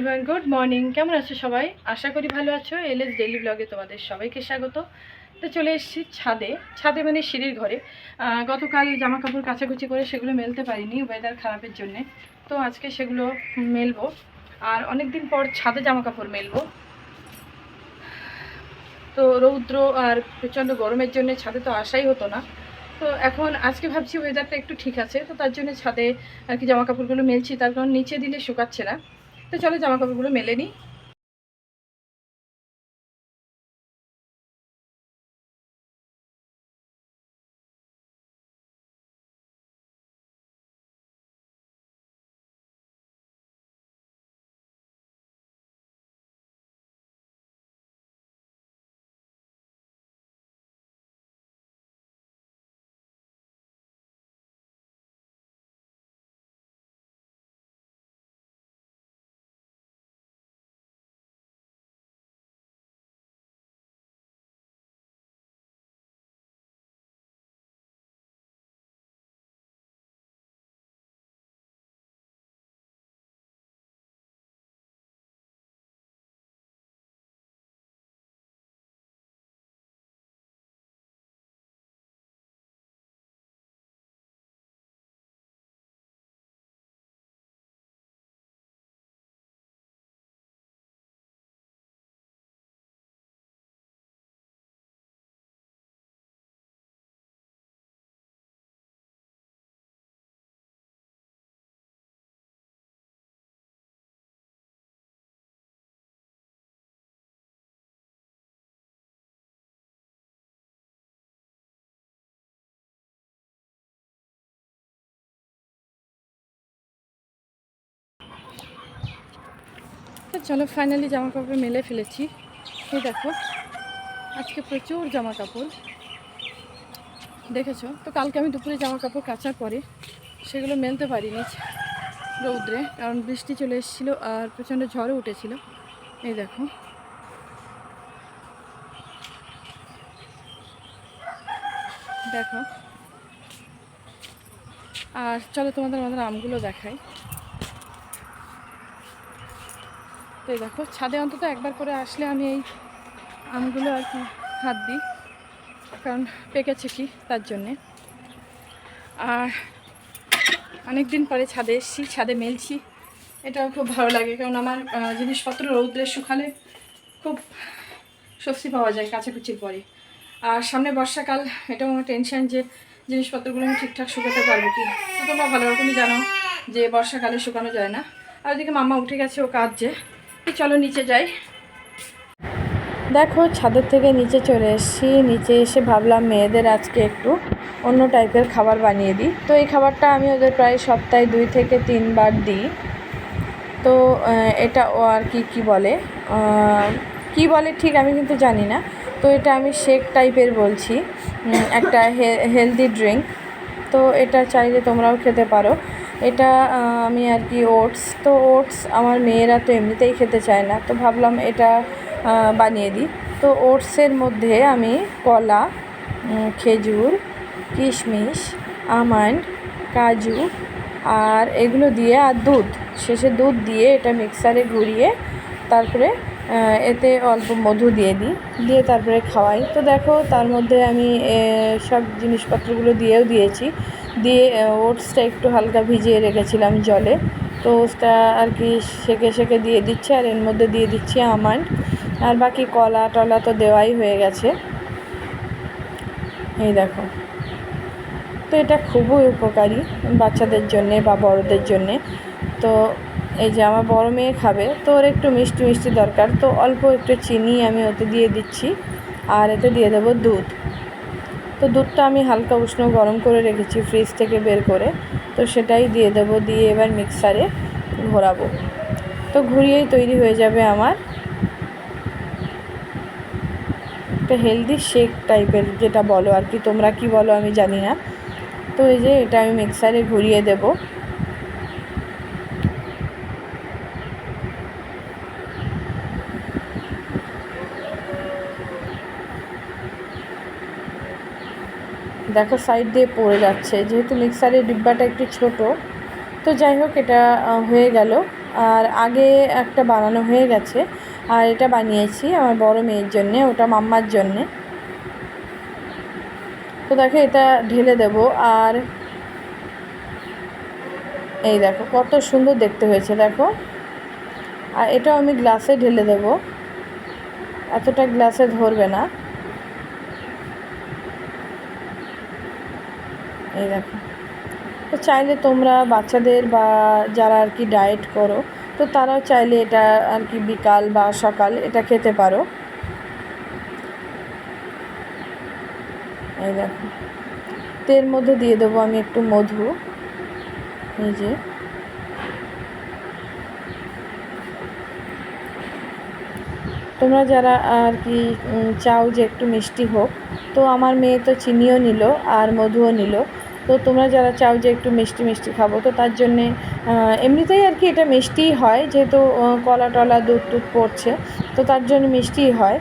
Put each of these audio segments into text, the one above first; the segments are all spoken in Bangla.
এভরিওয়ান গুড মর্নিং কেমন আছো সবাই? আশা করি ভালো আছো। এলএস ডেইলি ব্লগে তোমাদের সবাইকে স্বাগত। তো চলে এসেছি ছাদে। ছাদে মানে সিঁড়ির ঘরে। গতকাল জামা কাপড় কাচাকুচি করে সেগুলো মেলতে পারিনি ওয়েদার খারাপের জন্যে। তো আজকে সেগুলো মেলবো। আর অনেক দিন পর ছাদে জামা কাপড় মেলবো। তো রৌদ্র আর প্রচণ্ড গরমের জন্য ছাদে তো আসাই হতো না। তো এখন আজকে ভাবছি ওয়েদারটা একটু ঠিক আছে। তো তার জন্য ছাদে আর কি জামা কাপড়গুলো মেলছি। তার কারণ নিচে দিলে শুকাচ্ছে না। তো চলো জামা কাপড়গুলো মেলে নিই। চলো ফাইনালি জামা কাপড় মেলে ফেলেছি। এই দেখো, আজকে প্রচুর জামা কাপড় দেখেছ? তো কালকে আমি দুপুরে জামা কাপড় কাচার পরে সেগুলো মেলতে পারিনি রৌদ্রে, কারণ বৃষ্টি চলে এসেছিল আর প্রচণ্ড ঝড়ও উঠেছিল। এই দেখো। দেখো। আর চলো তোমাদের আমাদের আমগুলো দেখাই। তো দেখো, ছাদে অন্তত একবার করে আসলে আমি এই আমগুলো আর কি হাত দিই, কারণ পেকেছে কি তার জন্যে। আর অনেক দিন পরে ছাদে এসেছি, ছাদে মেলছি, এটাও খুব ভালো লাগে, কারণ আমার জিনিসপত্র রৌদ্রে শুকালে খুব স্বস্তি পাওয়া যায় কাচাকুচির পরে। আর সামনে বর্ষাকাল, এটাও আমার টেনশান যে জিনিসপত্রগুলো আমি ঠিকঠাক শুকাতে পারব কি? তো তোমরা ভালো রকমই জানো যে বর্ষাকালে শুকানো যায় না। আর ওদিকে মামা উঠে গেছে, ও কাঁদছে। চলো নিচে যাই। দেখো, ছাদের থেকে নিচে চলে এসেছি। নিচে এসে ভাবলাম মেয়েদের আজকে একটু অন্য টাইপের খাবার বানিয়ে দিই। তো এই খাবারটা আমি ওদের প্রায় সপ্তাহে দুই থেকে তিনবার দিই। তো এটা ও আর কি কি বলে? কি বলে ঠিক আমি কিন্তু জানি না। তো এটা আমি শেক টাইপের বলছি একটা হেলদি ড্রিঙ্ক। তো এটা চাইলে তোমরাও খেতে পারো। এটা আমি আর কি ওটস। তো ওটস আমার মেয়েরা তো এমনিতেই খেতে চায় না। তো ভাবলাম এটা বানিয়ে দিই। তো ওটসের মধ্যে আমি কলা খেজুর, কিশমিশ, আমন্ড, কাজু আর এগুলো দিয়ে আর দুধ। শেষে দুধ দিয়ে এটা মিক্সারে ঘুরিয়ে তারপরে এতে অল্প মধু দিয়ে দিই। দিয়ে তারপরে খাওয়াই। তো দেখো, তার মধ্যে আমি সব জিনিসপত্রগুলো দিয়েও দিয়েছি। দিয়ে ওটসটা একটু হালকা ভিজিয়ে রেখেছিলাম জলে। তো ওটসটা আর কি সেকে সেকে দিয়ে দিচ্ছি, আর এর মধ্যে দিয়ে দিচ্ছি আমান্ড। আর বাকি কলা টলা তো দেওয়াই হয়ে গেছে। এই দেখো। তো এটা খুবই উপকারী বাচ্চাদের জন্যে বা বড়দের জন্যে। তো এই যে আমার বড় মেয়ে খাবে, তো ওর একটু মিষ্টি মিষ্টি দরকার। তো অল্প একটু চিনি আমি ওতে দিয়ে দিচ্ছি। আর এতে দিয়ে দেবো দুধ। তো দুধটা আমি হালকা উষ্ণ গরম করে রেখেছি ফ্রিজ থেকে বের করে। তো সেটাই দিয়ে দেবো, দিয়ে এবার মিক্সারে ঘোরাবো। তো ঘুরিয়েই তৈরি হয়ে যাবে আমার একটা হেলদি শেক টাইপের যেটা বলো আর কি, তোমরা কি বলো আমি জানি না। তো এই যে এটা আমি মিক্সারে ঘুরিয়ে দেব। দেখো সাইড দিয়ে পড়ে যাচ্ছে। যেহেতু মিক্সারের ডিব্বাটা একটু ছোট, তো যাই হোক, এটা হয়ে গেল। আর আগে একটা বানানো হয়ে গেছে, আর এটা বানিয়েছি আমার বড় মেয়ের জন্যে, ওটা মাম্মার জন্যে। তো দেখো, এটা ঢেলে দেব, আর এই দেখো, কত সুন্দর দেখতে হয়েছে, দেখো। আর এটাও আমি গ্লাসে ঢেলে দেব। এতটা গ্লাসে ধরবে না। এই দেখো। তো চাইলে তোমরা বাচ্চাদের বা যারা আর কি ডায়েট করো, তো তারাও চাইলে এটা আর কি বিকাল বা সকাল এটা খেতে পারো। এই দেখো। তো এর মধ্যে দিয়ে দেবো আমি একটু মধু। এই যে। তোমরা যারা আর কি চাও যে একটু মিষ্টি হোক, তো আমার মেয়ে তো চিনিও নিল আর মধুও নিল। তো তোমরা যারা চাও যে একটু মিষ্টি মিষ্টি খাব, তো তার জন্যে এমনিতেই আর কি এটা মিষ্টিই হয়, যেহেতু কলা টলা দুধ টুধ পড়ছে, তো তার জন্য মিষ্টিই হয়।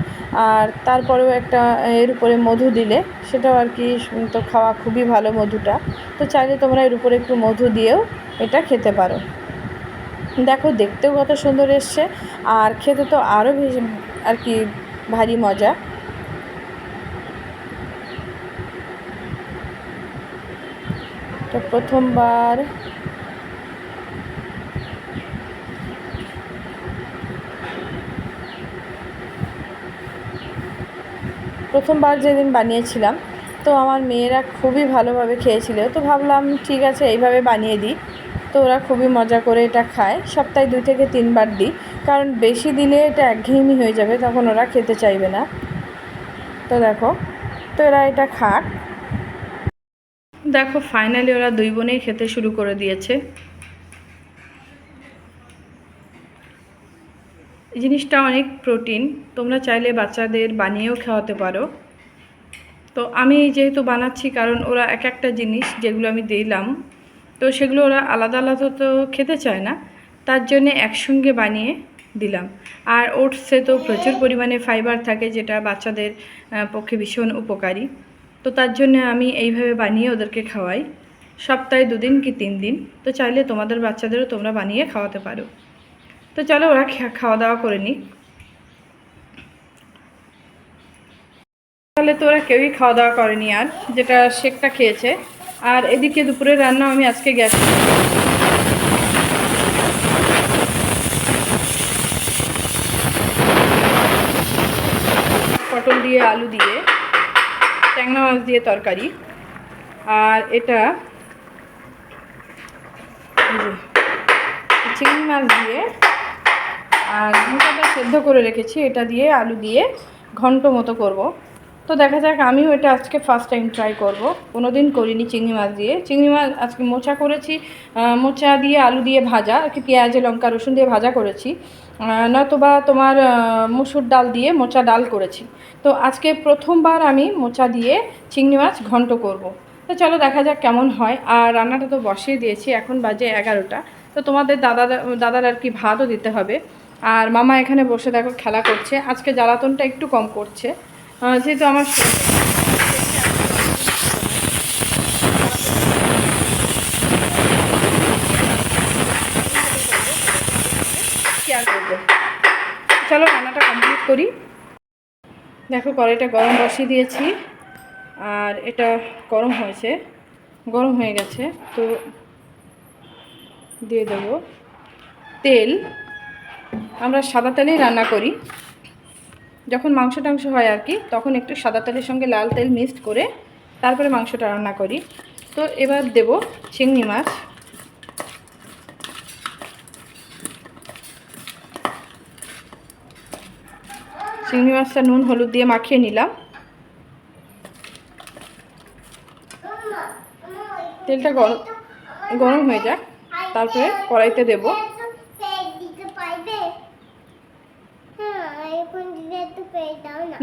আর তারপরেও একটা এর উপরে মধু দিলে, সেটাও আর কি তো খাওয়া খুবই ভালো মধুটা। তো চাইলে তোমরা এর উপরে একটু মধু দিয়েও এটা খেতে পারো। দেখো, দেখতেও কত সুন্দর এসছে, আর খেতে তো আরও আর কি, ভারী মজা। তো প্রথমবার। প্রথমবার যেদিন বানিয়েছিলাম, তো আমার মেয়েরা খুবই ভালোভাবে খেয়েছিল। তো ভাবলাম, ঠিক আছে, এইভাবে বানিয়ে দিই। তো ওরা খুবই মজা করে এটা খায়। সপ্তাহে দুই থেকে তিনবার দিই, কারণ বেশি দিলে এটা একঘেয়েমি হয়ে যাবে, তখন ওরা খেতে চাইবে না। তো দেখো, তো এরা এটা খাক। দেখো ফাইনালি ওরা দুই বোনেই খেতে শুরু করে দিয়েছে। জিনিসটা অনেক প্রোটিন, তোমরা চাইলে বাচ্চাদের বানিয়েও খাওয়াতে পারো। তো আমি যেহেতু বানাচ্ছি, কারণ ওরা এক একটা জিনিস যেগুলো আমি দিলাম, তো সেগুলো ওরা আলাদা আলাদা তো খেতে চায় না, তার জন্যে একসঙ্গে বানিয়ে দিলাম। আর ওটসে তো প্রচুর পরিমাণে ফাইবার থাকে, যেটা বাচ্চাদের পক্ষে ভীষণ উপকারী। তো তার জন্য আমি এইভাবে বানিয়ে ওদেরকে খাওয়াই। সপ্তাহে দুদিন কি তিন দিন? তো চাইলে তোমাদের বাচ্চাদেরও তোমরা বানিয়ে খাওয়াতে পারো। তো চলো ওরা খাওয়া দাওয়া করে নিক। তাহলে তো ওরা কেউই খাওয়া দাওয়া করেনি আর, যেটা শেকটা খেয়েছে। আর এদিকে দুপুরের রান্না আমি আজকে গ্যাস পটল দিয়ে আলু দিয়ে ট্যাংরা মাছ দিয়ে তরকারি। আর এটা চিংড়ি মাছ দিয়ে আর ঘন্টাটা সেদ্ধ করে রেখেছি, এটা দিয়ে আলু দিয়ে ঘন্ট মতো করব। তো দেখা যাক, আমিও এটা আজকে ফার্স্ট টাইম ট্রাই করব। কোনো দিন করিনি চিংড়ি মাছ দিয়ে। চিংড়ি মাছ আজকে মোচা করেছি মোচা দিয়ে আলু দিয়ে ভাজা, আর কি পেঁয়াজে, লঙ্কা, রসুন দিয়ে ভাজা করেছি। নয়তোবা তোমার মুসুর ডাল দিয়ে মোচা ডাল করেছি। তো আজকে প্রথমবার আমি মোচা দিয়ে চিংড়ি মাছ ঘন্ট করব। তো চলো দেখা যাক কেমন হয়। আর রান্নাটা তো বসিয়ে দিয়েছি, এখন বাজে এগারোটা। তো তোমাদের দাদা, দাদার আর কি ভাতও দিতে হবে। আর মামা এখানে বসে দেখো খেলা করছে। আজকে জ্বালাতনটা একটু কম করছে। যেহেতু আমার কেয়ার করব চলো রান্নাটা কমপ্লিট করি। দেখো কড়াইটা গরম বসিয়ে দিয়েছি, আর এটা গরম হয়েছে, গরম হয়ে গেছে, তো দিয়ে দেবো তেল। আমরা সাদা তেলেই রান্না করি। যখন মাংস টাংস হয় আর কি, তখন একটু সাদা তেলের সঙ্গে লাল তেল মিক্সড করে তারপরে মাংসটা রান্না করি। তো এবার দেব চিংড়ি মাছ। চিংড়ি মাছটা নুন, হলুদ দিয়ে মাখিয়ে নিলাম। তেলটা গরম গরম হয়ে যাক, তারপরে কড়াইতে দেব।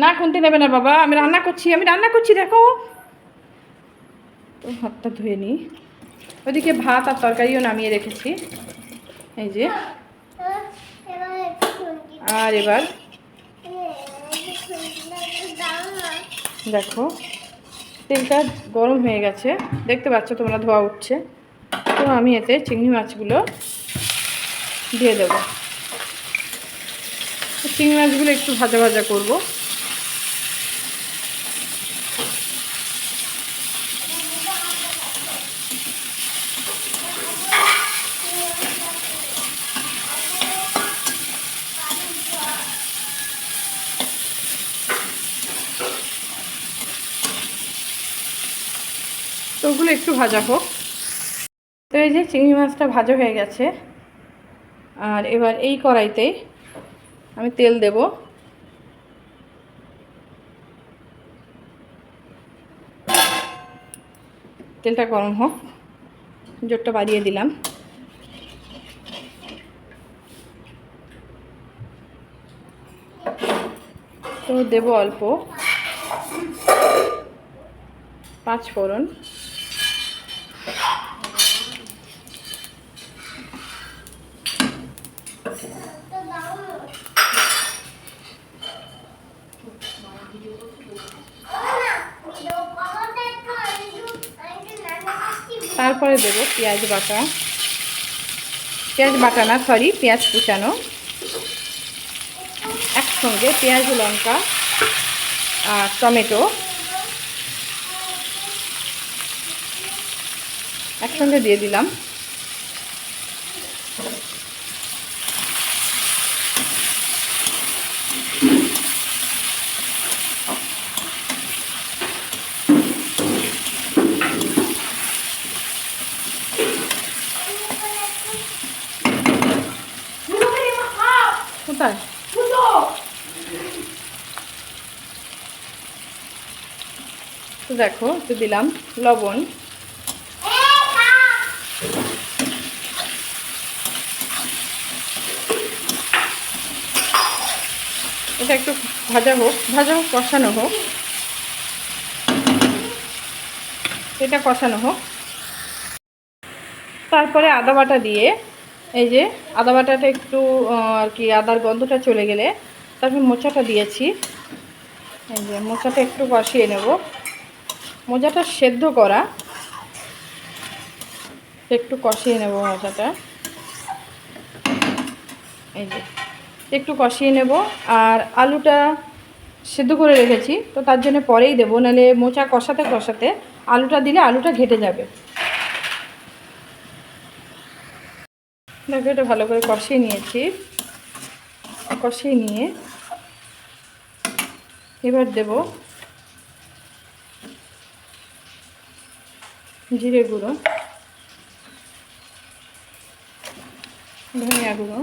না, খুনতে নেবে না বাবা, আমি রান্না করছি, আমি রান্না করছি, দেখো। তো হাতটা ধুয়ে নিই ওদিকে ভাত আর তরকারিও নামিয়ে রেখেছি। এই যে। আর এবার দেখো, তেলটা গরম হয়ে গেছে। দেখতে পাচ্ছ তোমরা ধোয়া উঠছে। তো আমি এতে চিংড়ি মাছগুলো দিয়ে দেবো। চিংড়ি মাছগুলো একটু ভাজা ভাজা করব। ভাজা হোক। তো এই যে চিংড়ি মাছটা ভাজা হয়ে গেছে। আর এবার এই কড়াইতেই আমি তেল দেব। তেলটা গরম হোক। জোরটা বাড়িয়ে দিলাম। তো দেব অল্প। পাঁচ ফোড়ন তারপরে দেবো পেঁয়াজ বাটা। পেঁয়াজ বাটা না সরি পেঁয়াজ কুচানো। একসঙ্গে পেঁয়াজ, লঙ্কা আর টমেটো। একসঙ্গে দিয়ে দিলাম কোথায় তো দেখো, একটু দিলাম লবণ। এটা একটু ভাজা হোক ভাজা হোক, কষানো হোক। এটা কষানো হোক। তারপরে আদা বাটা দিয়ে, এই যে আদা বাটাটা একটু আর কি আদার গন্ধটা চলে গেলে, তারপর মোচাটা দিয়েছি। এই যে মোচাটা একটু কষিয়ে নেব। মোচাটা সেদ্ধ করা। একটু কষিয়ে নেব মোচাটা এই যে, একটু কষিয়ে নেব। আর আলুটা সেদ্ধ করে রেখেছি, তো তার জন্য পরেই দেবো। নাহলে মোচা কষাতে কষাতে আলুটা দিলে আলুটা ঘেটে যাবে। দেখো এটা ভালো করে কষিয়ে নিয়েছি। কষিয়ে নিয়ে এবার দেব জিরে গুঁড়ো ধনিয়া গুঁড়ো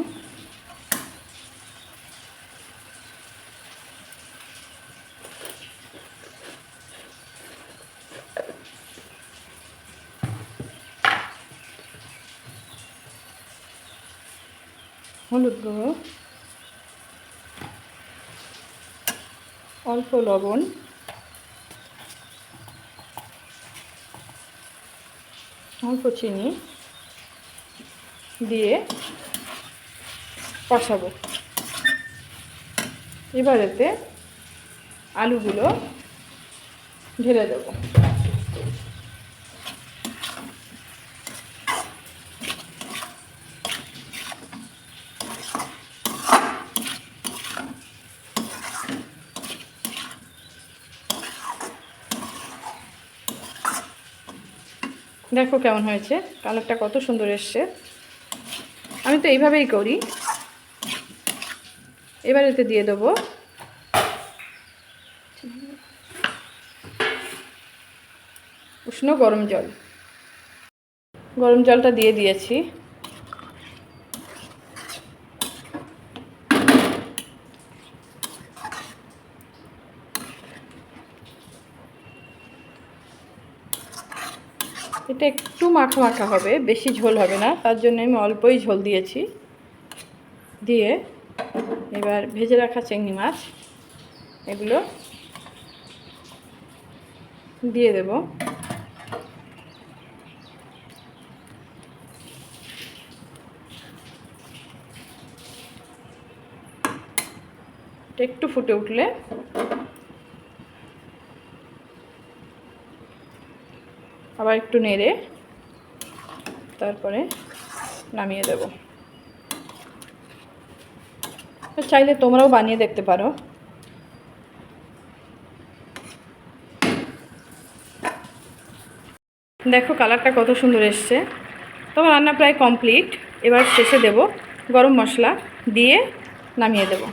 হলুদ গুঁড়ো অল্প লবণ অল্প চিনি দিয়ে কষাবো। এবারেতে আলুগুলো ঢেলে দেবো। দেখো কেমন হয়েছে, কালারটা কত সুন্দর এসছে। আমি তো এইভাবেই করি। এবার এতে দিয়ে দেবো। উষ্ণ গরম জল। গরম জলটা দিয়ে দিয়েছি। এটা একটু মাখা মাখা হবে, বেশি ঝোল হবে না। তার জন্য আমি অল্পই ঝোল দিয়েছি। দিয়ে এবার ভেজে রাখা চিংড়ি মাছ, এগুলো দিয়ে দেব। একটু ফুটে উঠলে আবার একটু নেড়ে তারপরে নামিয়ে দেব। চাইলে তোমরাও বানিয়ে দেখতে পারো। দেখো কালারটা কত সুন্দর এসছে। তোমার রান্না প্রায় কমপ্লিট। এবার শেষে দেব গরম মশলা দিয়ে নামিয়ে দেব।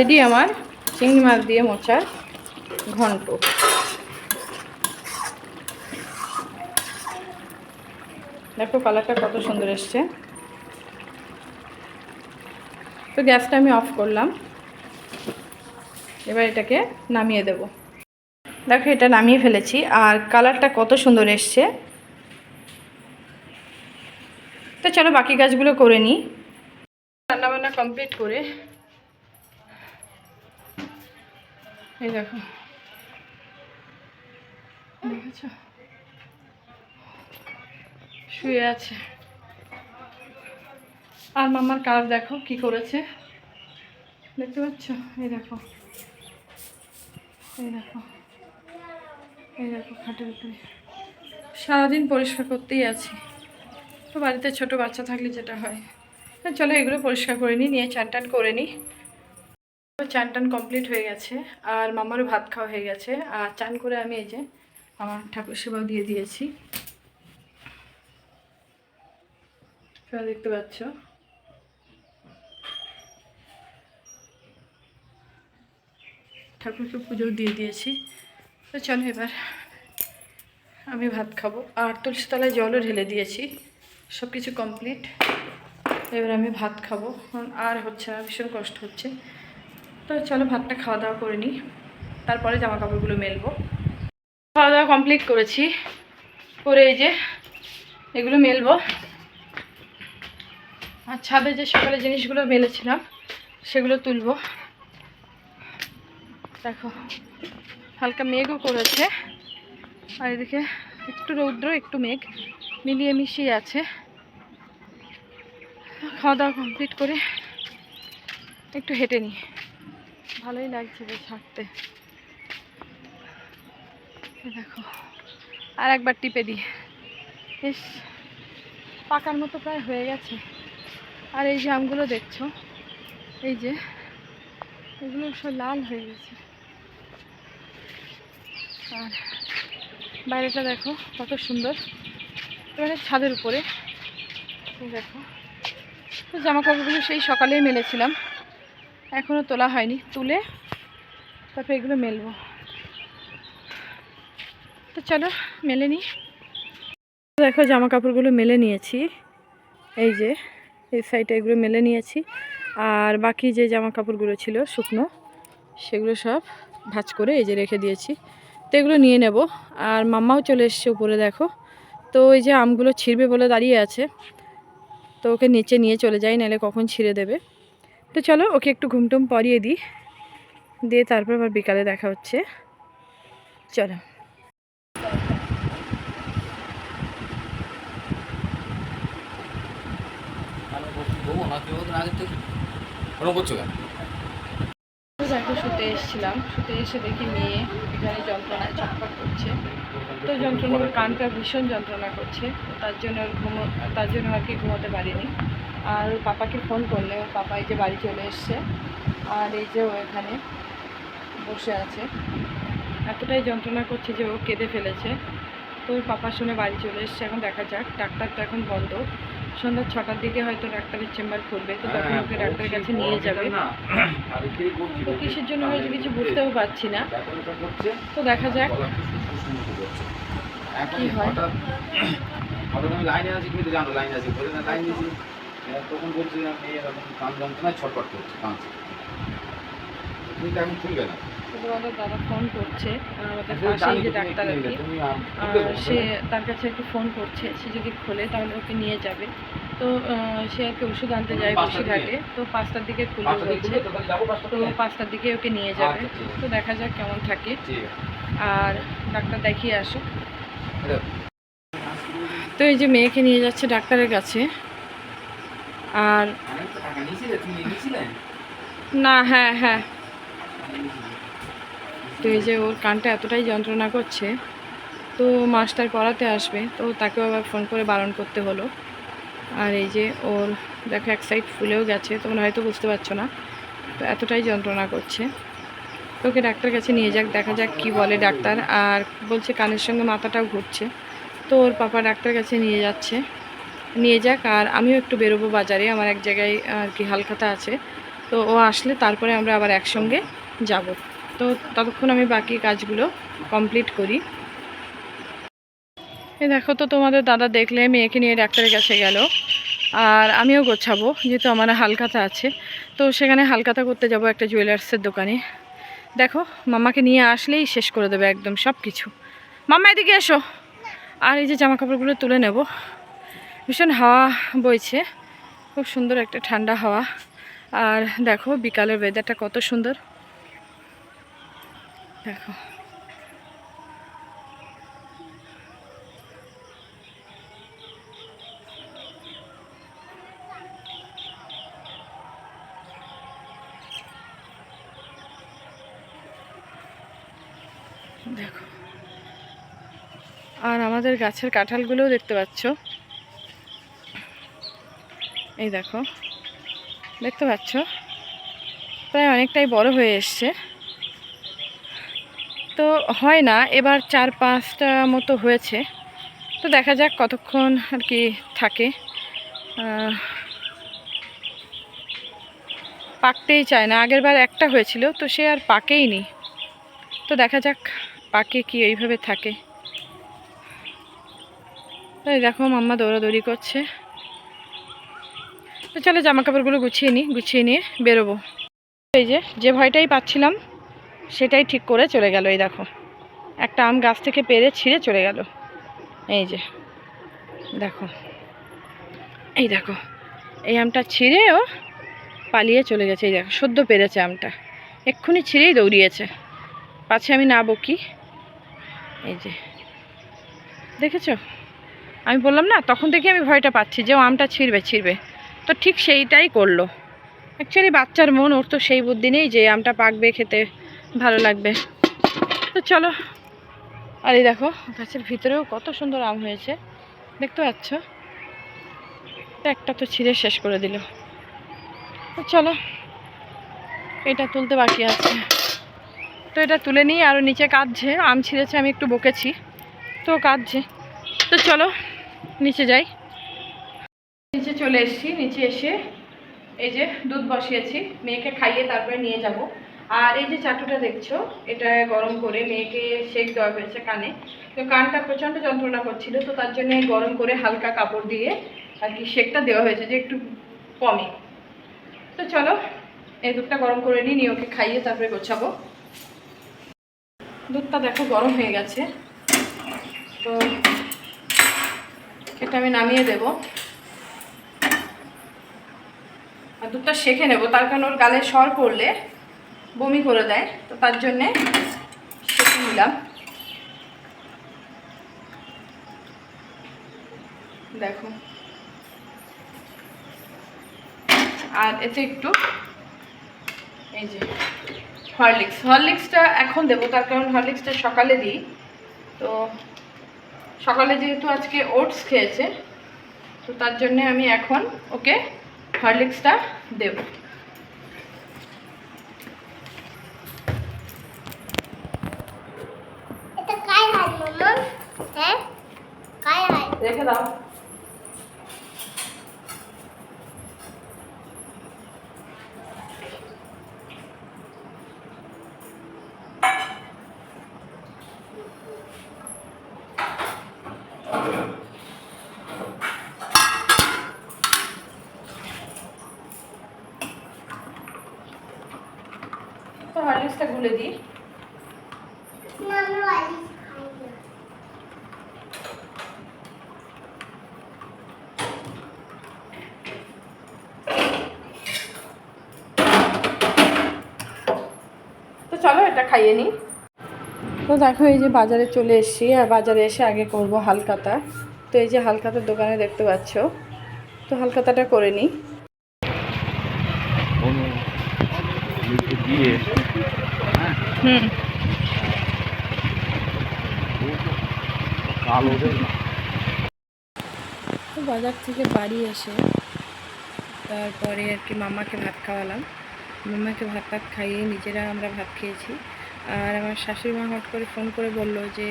রেডি আমার চিংড়ি মাছ দিয়ে মোচার ঘন্ট। দেখো কালারটা কত সুন্দর এসছে। তো গ্যাসটা আমি অফ করলাম। এবার এটাকে নামিয়ে দেব। দেখো এটা নামিয়ে ফেলেছি আর কালারটা কত সুন্দর এসছে। তো চলো বাকি কাজগুলো করে নিই। রান্নাবান্না কমপ্লিট করে এই দেখো। দেখেছ? শুয়ে আছে। আর মামার কাজ দেখো, কি করেছে? দেখতে পাচ্ছ? এই দেখো। এই দেখো। এই দেখো খাটের উপরে। সারাদিন পরিষ্কার করতেই আছি। তো বাড়িতে ছোট বাচ্চা থাকলে যেটা হয়। চলো এগুলো পরিষ্কার করে নিই, নিয়ে চান টান করে নিই। চান টান কমপ্লিট হয়ে গেছে, আর মামারও ভাত খাওয়া হয়ে গেছে, আর চান করে আমি এই যে আমার ঠাকুর সেবাও দিয়ে দিয়েছি। দেখতে পাচ্ছ। ঠাকুরকে পুজো দিয়ে দিয়েছি। তো চলো এবার আমি ভাত খাব। আর তুলসী তলায় জলও ঢেলে দিয়েছি সব কিছু কমপ্লিট এবার আমি ভাত খাব। আর হচ্ছে না, ভীষণ কষ্ট হচ্ছে। তো চলো ভাতটা খাওয়া দাওয়া করে নিই। তারপরে জামা কাপড়গুলো মেলবো। খাওয়া দাওয়া কমপ্লিট করেছি। করে এই যে এগুলো মেলবো। আর ছাদে যে সকালে জিনিসগুলো মেলেছিলাম, সেগুলো তুলবো। দেখো, হালকা মেঘও করেছে। আর এদিকে একটু রৌদ্র, একটু মেঘ মিলিয়ে মিশিয়ে আছে। খাওয়া দাওয়া কমপ্লিট করে একটু হেঁটে নিই। ভালোই লাগছে বেশ হাঁটতে। দেখো, আর একবার টিপে দিই। বেশ, পাকার মতো প্রায় হয়ে গেছে। আর এই যে আমগুলো দেখছ, এই যে, এগুলো সব লাল হয়ে গেছে। আর বাইরেটা দেখো, কত সুন্দর। এবারে ছাদের উপরে দেখো। জামা কাপড়গুলো সেই সকালেই মেলেছিলাম। এখনও তোলা হয়নি, তুলে তারপর এগুলো মেলবো। তো চলো, মেলে নিই দেখো জামা কাপড়গুলো মেলে নিয়েছি। এই যে, এই সাইডে এগুলো মেলে নিয়েছি। আর বাকি যে জামা কাপড়গুলো ছিল, শুকনো, সেগুলো সব ভাজ করে এই যে রেখে দিয়েছি। তো এগুলো নিয়ে নেব। আর মাম্মাও চলে এসছে উপরে, দেখো। তো ওই যে আমগুলো ছিঁড়বে বলে দাঁড়িয়ে আছে। তো ওকে নিচে নিয়ে চলে যাই, নাহলে কখন ছিঁড়ে দেবে। তো চলো, ওকে একটু ঘুমটুম পরিয়ে দিই। দিয়ে তারপর আবার বিকালে দেখা হচ্ছে। চলো। ওরকম করছ কেন? তো শুতে এসেছিলাম। শুতে এসে দেখি মেয়ে এখানে যন্ত্রণায় ছটফট করছে। তো যন্ত্রণা কানটা ভীষণ যন্ত্রণা করছে। তার জন্য ঘুমো, তার জন্য আর কি ঘুমোতে পারিনি। আর পাপাকে ফোন করলে, ওর পাপা এই যে বাড়ি চলে এসছে। আর এই যে ও এখানে বসে আছে। এতটাই যন্ত্রণা করছে যে ও কেঁদে ফেলেছে। তো ওর পাপা শুনে বাড়ি চলে এসছে। এখন দেখা যাক, ডাক্তার তো এখন বন্ধ। সন্ধ্যা ছটার দিকে হয়তো ডাক্তারের চেম্বার খুলবে তো তখন ওকে ডাক্তারের কাছে নিয়ে যাবে। তো কিসের জন্য হয়েছে কিছু বুঝতেও পারছি না। তো দেখা যাক। কি হয়? লাইনে আছি তুমি জানো লাইনে আছি বলে না লাইন দিয়েছি তখন বলছি যে আমি এরকম কান যন্ত্রণায় ছটফট করছি তুমি তো এখন খুলবে না। তোমাদের দাদা ফোন করছে আমাদের পাশেই যে ডাক্তার আর কি সে তার কাছে একটু ফোন করছে সে যদি খোলে তাহলে ওকে নিয়ে যাবে। তো সে আর কি ওষুধ আনতে যায়? বসিরহাটে। তো পাঁচটার দিকে পাঁচটার বলছে তো, পাঁচটার দিকে? ওকে নিয়ে যাবে। আচ্ছা। তো দেখা যাক কেমন থাকে। আর ডাক্তার দেখিয়ে আসুক তো এই যে মেয়েকে নিয়ে যাচ্ছে ডাক্তারের কাছে। আর না হ্যাঁ হ্যাঁ। তো এই যে ওর কানটা এতটাই যন্ত্রণা করছে। তো মাস্টার পড়াতে আসবে, তো তাকেও আবার ফোন করে বারণ করতে হলো। আর এই যে ওর দেখো এক সাইড ফুলেও গেছে, তোমরা হয়তো বুঝতে পারছ না। তো এতটাই যন্ত্রণা করছে। ওকে ডাক্তার কাছে নিয়ে যাক, দেখা যাক কি বলে ডাক্তার। আর বলছে কানের সঙ্গে মাথাটাও ঘুরছে। তো ওর পাপা ডাক্তার কাছে নিয়ে যাচ্ছে। নিয়ে যাক, আর আমিও একটু বেরোবো বাজারে। আমার এক জায়গায় আর কি হালখাতা আছে। তো ও আসলে তারপরে আমরা আবার একসঙ্গে যাব। তো ততক্ষণ আমি বাকি কাজগুলো কমপ্লিট করি। এই দেখো তো তোমাদের দাদা দেখলে, মেয়েকে নিয়ে ডাক্তারের কাছে গেল। আর আমিও গোছাবো, যেহেতু আমার হালখাতা আছে। তো সেখানে হালখাতা করতে যাব একটা জুয়েলার্সের দোকানে। দেখো, মামাকে নিয়ে আসলেই শেষ করে দেবে একদম সব কিছু মাম্মা এদিকে এসো। আর এই যে জামা কাপড়গুলো তুলে নেব। ভীষণ হাওয়া বইছে। খুব সুন্দর একটা ঠান্ডা হাওয়া। আর দেখো, বিকালের ওয়েদারটা কত সুন্দর। দেখো। দেখো। আর আমাদের গাছের কাঁঠালগুলোও দেখতে পাচ্ছ। এই দেখো। দেখতে পাচ্ছ? প্রায় অনেকটাই বড় হয়ে এসছে। তো হয় না, এবার চার পাঁচটা মতো হয়েছে। তো দেখা যাক কতক্ষণ আর কি থাকে। পাকতেই চায় না। আগের বার একটা হয়েছিল, তো সে আর পাকেই নি। তো দেখা যাক পাকে কি এইভাবে থাকে। তাই দেখো, মাম্মা দৌড়াদৌড়ি করছে। তো চলো জামা কাপড়গুলো গুছিয়ে নিই গুছিয়ে নিয়ে বেরোবো। এই যে যে ভয়টাই পাচ্ছিলাম সেটাই ঠিক করে চলে গেল, এই দেখো। একটা আম গাছ থেকে পেরে ছিঁড়ে চলে গেল। এই যে, দেখো। এই দেখো, এই আমটা ছিঁড়েও পালিয়ে চলে গেছে, এই দেখো, সদ্য পেরেছে আমটা। এক্ষুনি ছিঁড়েই দৌড়িয়েছে। পাছে আমি না বকি এই যে, দেখেছ? আমি বললাম না, তখন থেকে আমি ভয়টা পাচ্ছি যে ও আমটা ছিঁড়বে ছিঁড়বে। তো ঠিক সেইটাই করল। অ্যাকচুয়ালি বাচ্চার মন, ওর তো সেই বুদ্ধি নেই যে আমটা পাকবে খেতে। ভালো লাগবে। তো চলো। আর এই দেখো, গাছের ভিতরেও কত সুন্দর আম হয়েছে। দেখতে পাচ্ছ? একটা তো ছিঁড়ে শেষ করে দিল। তো চলো, এটা তুলতে বাকি আছে। তো এটা তুলে নিয়ে আরও নিচে কাঁদছে। আম ছিঁড়েছে, আমি একটু বকেছি। তো কাঁদছে। তো চলো, নিচে যাই। নিচে চলে এসেছি, নিচে এসে এই যে দুধ বসিয়েছি। মেয়েকে খাইয়ে তারপরে নিয়ে যাব। আর এই যে চাটুটা দেখছ, এটা গরম করে মেয়েকে শেক দেওয়া হয়েছে কানে। তো কানটা প্রচণ্ড যন্ত্রণা করছিল, তো তার জন্য গরম করে হালকা কাপড় দিয়ে আর কি শেকটা দেওয়া হয়েছে যে একটু কমে। তো চলো, এই দুধটা গরম করে নিই, নিয়ে ওকে খাইয়ে তারপরে গোছাবো। দুধটা দেখো গরম হয়ে গেছে। তো এটা আমি নামিয়ে দেব। আর দুধটা শেখে নেব, তার কারণ ওর গালে সর পড়লে বমি করে দেয়, তো তার জন্যে শেখে নিলাম। দেখো। আর এতে একটু এই যে হরলিক্স। হরলিক্সটা এখন দেবো, তার কারণ হরলিক্সটা সকালে দিই। তো সকালে যেহেতু আজকে ওটস খেয়েছে, তো তার জন্যে আমি এখন ওকে হরলিক্সটা দেব। রেখে দাও। খাইয়ে নিই তো দেখো এই যে বাজারে চলে এসেছি আর বাজারে এসে আগে করব হালকাতা তো এই যে হালকাতার দোকানে দেখতে পাচ্ছ তো হালকাতাটা করে নিই হুম। তো বাজার থেকে বাড়ি এসে তারপরে আর কি মামাকে ভাত খাওয়ালাম। মামাকে ভাত ভাত খাইয়ে নিজেরা আমরা ভাত খেয়েছি। আর আমার শাশুড়ি মা হট করে ফোন করে বলল যে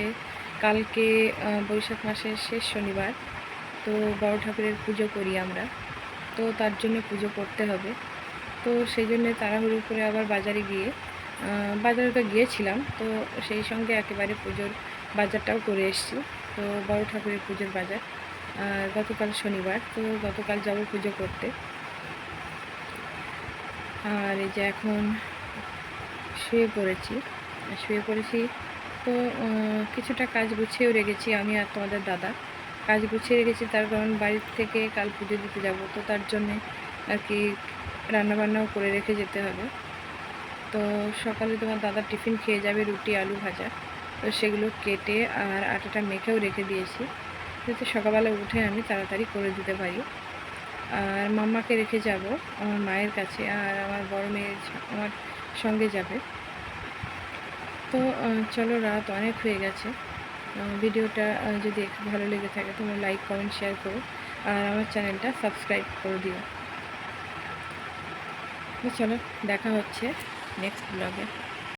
কালকে বৈশাখ মাসের শেষ শনিবার, তো বড় ঠাকুরের পুজো করি আমরা, তো তার জন্য পুজো করতে হবে। তো সেই জন্যে তাড়াহুড়ো করে আবার বাজারে গিয়ে বাজারে তো গিয়েছিলাম, তো সেই সঙ্গে একেবারে পুজোর বাজারটাও করে এসেছি, তো বড় ঠাকুরের পুজোর বাজার গতকাল শনিবার, তো গতকাল যাব পুজো করতে। আর এই যে এখন শুয়ে পড়েছি। শুয়ে পড়েছি তো কিছুটা কাজ গুছিয়েও রেখেছি আমি আর তোমাদের দাদা। কাজ গুছিয়ে রেখেছি তার কারণ বাড়ির থেকে কাল পুজো দিতে যাব, তো তার জন্যে আর কি রান্নাবান্নাও করে রেখে যেতে হবে। তো সকালে তোমার দাদা টিফিন খেয়ে যাবে রুটি, আলু ভাজা, তো সেগুলো কেটে আর আটাটা মেখেও রেখে দিয়েছি। যাতে সকালবেলা উঠে আমি তাড়াতাড়ি করে দিতে পারি। আর মাম্মাকে রেখে যাব আমার মায়ের কাছে, আর আমার বড় মেয়ে আমার সঙ্গে যাবে। তো চলো রাত অনেক হয়ে গেছে। ভিডিওটা যদি একটু ভালো লেগে থাকে তোমরা লাইক কমেন্ট শেয়ার করো। আর আমার চ্যানেলটা সাবস্ক্রাইব করে দিও। চলো, দেখা হচ্ছে নেক্সট ব্লগে